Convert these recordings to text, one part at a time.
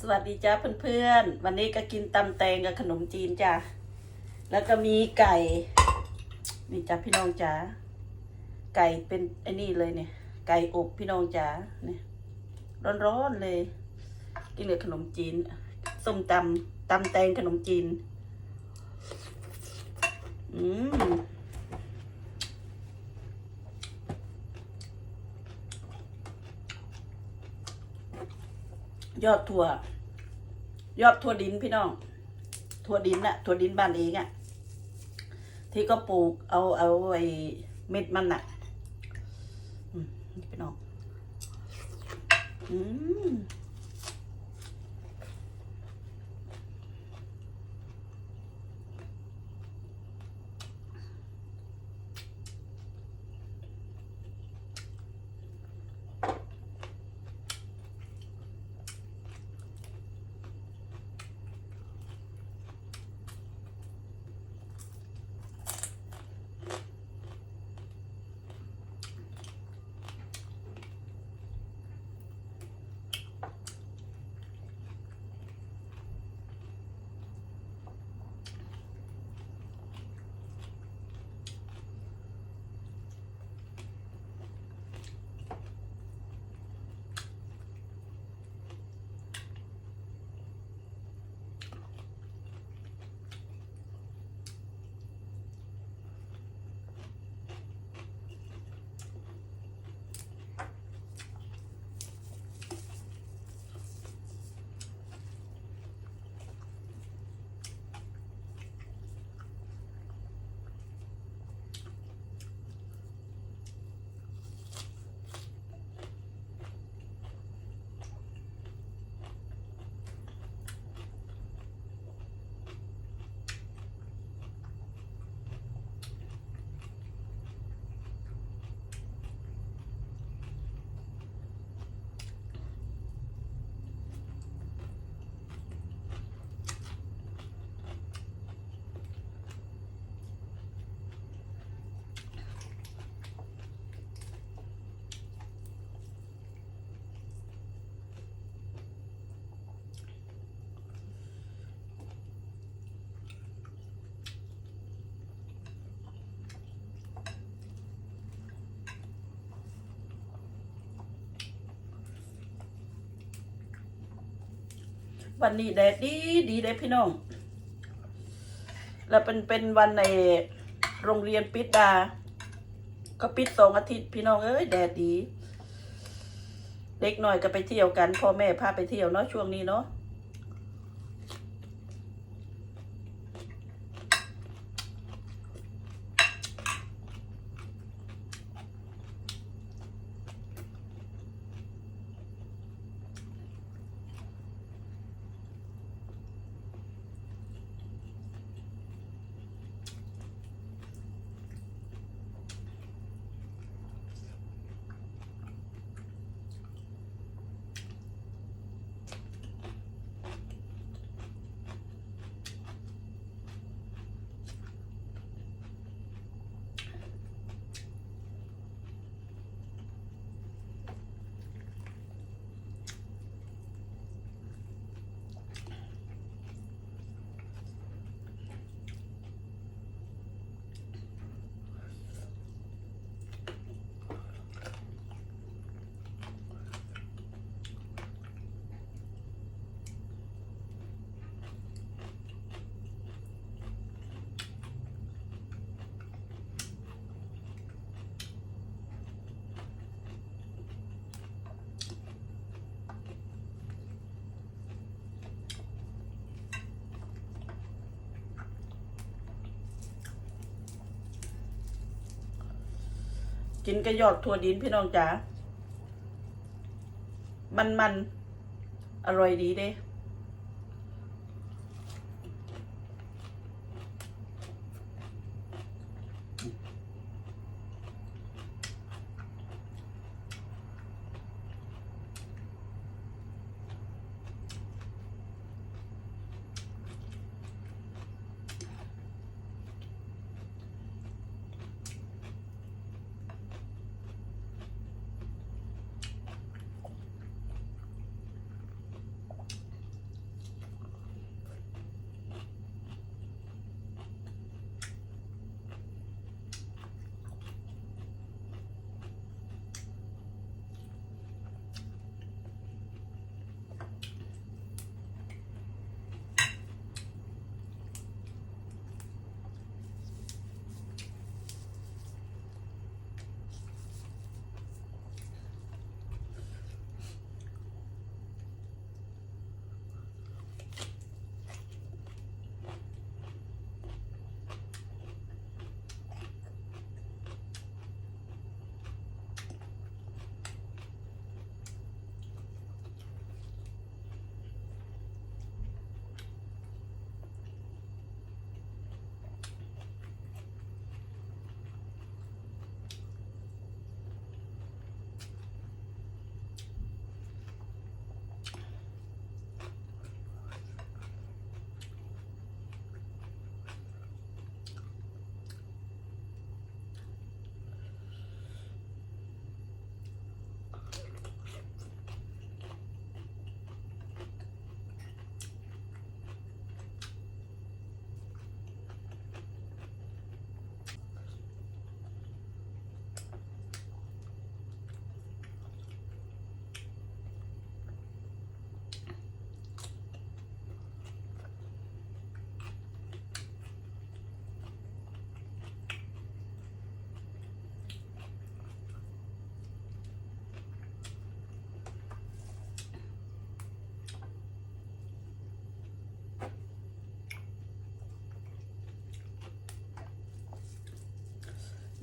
สวัสดีจ้าเพื่อนๆ วันนี้ก็กินตำแตงกับขนมจีนจ้าแล้วก็มีไก่นี่จ้าพี่น้องจ้าไก่เป็นไอ้นี่เลยเนี่ย ไก่อบพี่น้องจ้าเนี่ยร้อนๆเลย กินกับขนมจีนส้มตำตำแตงขนมจีน อืม ยอดถั่ว ยอดถั่วดินพี่น้องถั่วดินอะถั่วดินบ้านเองอะที่ก็ปลูกเอาเอาไอ้เม็ดมันอะพี่น้องอืม วันนี้แดดดีดีเลยพี่น้อง แล้วเป็นเป็นวันในโรงเรียนปิดดา ก็ปิดสองอาทิตย์พี่น้องเอ้ยแดดดี เด็กหน่อยก็ไปเที่ยวกันพ่อแม่พาไปเที่ยวเนาะช่วงนี้เนาะ กินกระยอดถั่วดินพี่น้องจ๋า มันมันอร่อยดีเด้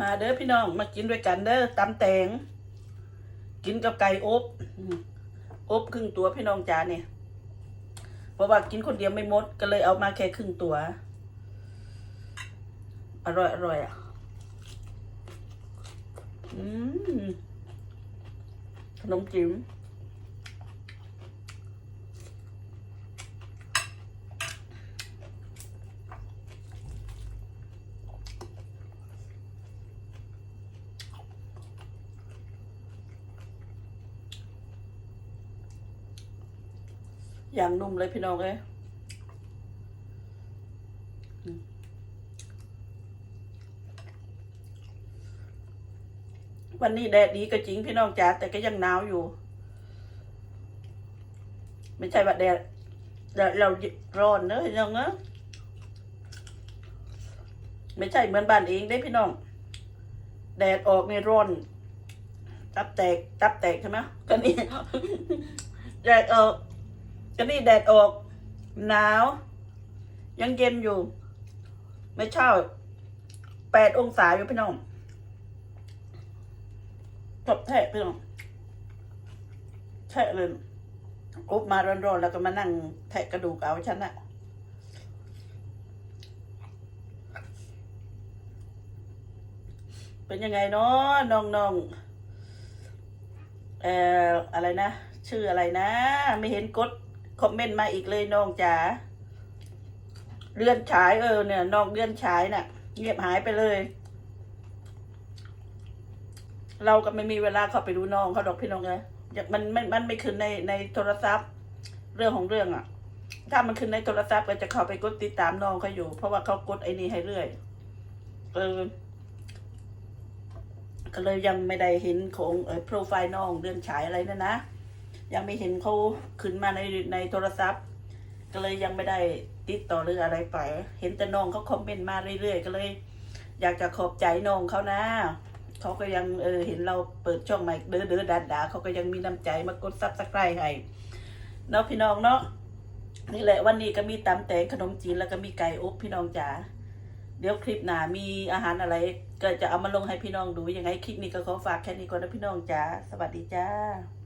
มาเด้อพี่น้องมากินด้วยกันเด้อตำแตง กินกับไก่อบอบครึ่งตัวพี่น้องจ๋าเนี่ยเพราะว่ากินคนเดียวไม่หมดก็เลยเอามาแค่ครึ่งตัว อร่อยอร่อยอะอืมขนมจิ๋ม อย่างนุ่มเลยพี่น้องเอ้ยวันนี้แดดดีก็จริงพี่น้องจ๋าแต่ก็ยังหนาวอยู่ ไม่ใช่ว่าแดดแดดเราร้อนเนอะพี่น้องเนอะไม่ใช่เหมือนบ้านเองได้พี่น้อง แดดออกในร้อน ตับแตก ตับแตกใช่ไหมก็นี่แดดออก ก็นี่แดดออกหนาว ยังเย็นอยู่ ไม่ช่าแปดองศาอยู่พี่น้องจบแทะพี่น้องแทะเลยอุบมาร้อนๆแล้วก็มานั่งแทะกระดูกเอาฉันอะเป็นยังไงเนาะน้องๆเอ่ออะไรนะ ชื่ออะไรนะ ไม่เห็นกด คอมเมนต์มาอีกเลยน้องจ๋าเลื่อนฉายเออเนี่ยน้องเลื่อนฉายน่ะเงียบหายไปเลย เราก็ไม่มีเวลาเข้าไปดูน้องเขาดอกพี่น้องเลยอยางมันมันมันไม่ขึ้นในในโทรศัพท์ เรื่องของเรื่องอะ ถ้ามันขึ้นในโทรศัพท์ก็จะเข้าไปกดติดตามน้องเขาอยู่ เพราะว่าเขากดไอ้นี่ให้เรื่อยเออก็เลยยังไม่ได้เห็นของโปรไฟล์น้องเรื่องฉายอะไรนั่นนะ ยังไม่เห็นเขาขึ้นมาในในโทรศัพท์ ก็เลยยังไม่ได้ติดต่อหรืออะไรไป เห็นแต่น้องเขาคอมเมนต์มาเรื่อยๆ ก็เลย อยากจะขอบใจน้องเขานะเขาก็ยังเออเห็นเราเปิดช่องใหม่เด้อเด้อดาดาเขาก็ยังมีน้ำใจมากดซับสไครต์ให้เนาะพี่น้องเนาะนี่แหละวันนี้ก็มีตำแตงขนมจีนแล้วก็มีไก่อบพี่น้องจ๋าเดี๋ยวคลิปหน้ามีอาหารอะไร ก็จะเอามาลงให้พี่น้องดูยังไงคลิปนี้ก็ขอฝากแค่นี้ก่อนนะพี่น้องจ๋าสวัสดีจ้า